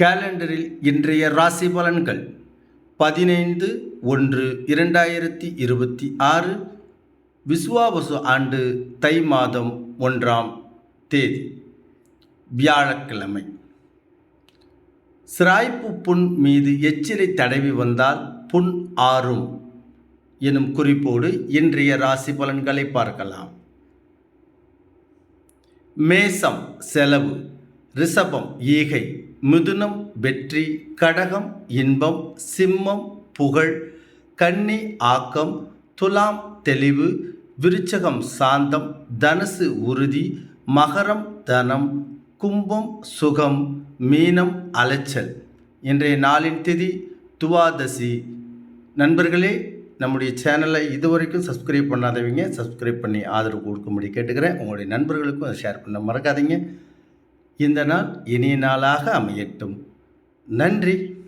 கேலண்டரில் இன்றைய ராசி பலன்கள் பதினைந்து ஒன்று இரண்டாயிரத்தி இருபத்தி ஆறு விஸ்வாவசு ஆண்டு தை மாதம் ஒன்றாம் தேதி வியாழக்கிழமை. சிராய்ப்பு புண் மீது எச்சிலை தடவி வந்தால் புண் ஆறும் எனும் குறிப்போடு இன்றைய ராசி பலன்களை பார்க்கலாம். மேசம் செலவு ரிஷபம் ஈகை மிதுனம் வெற்றி கடகம் இன்பம் சிம்மம் புகழ் கன்னி ஆக்கம் துலாம் தெளிவு விருச்சகம் சாந்தம் தனுசு உறுதி மகரம் தனம் கும்பம் சுகம் மீனம் அலைச்சல். இன்றைய நாளின் திதி துவாதசி. நண்பர்களே நம்முடைய சேனலை இதுவரைக்கும் சப்ஸ்கிரைப் பண்ணாதவங்க சப்ஸ்கிரைப் பண்ணி ஆதரவு கொடுக்கும்படி கேட்டுக்கிறேன். உங்களுடைய நண்பர்களுக்கும் அதை ஷேர் பண்ண மறக்காதீங்க. இந்த நாள் இனிய நாளாக அமையட்டும். நன்றி.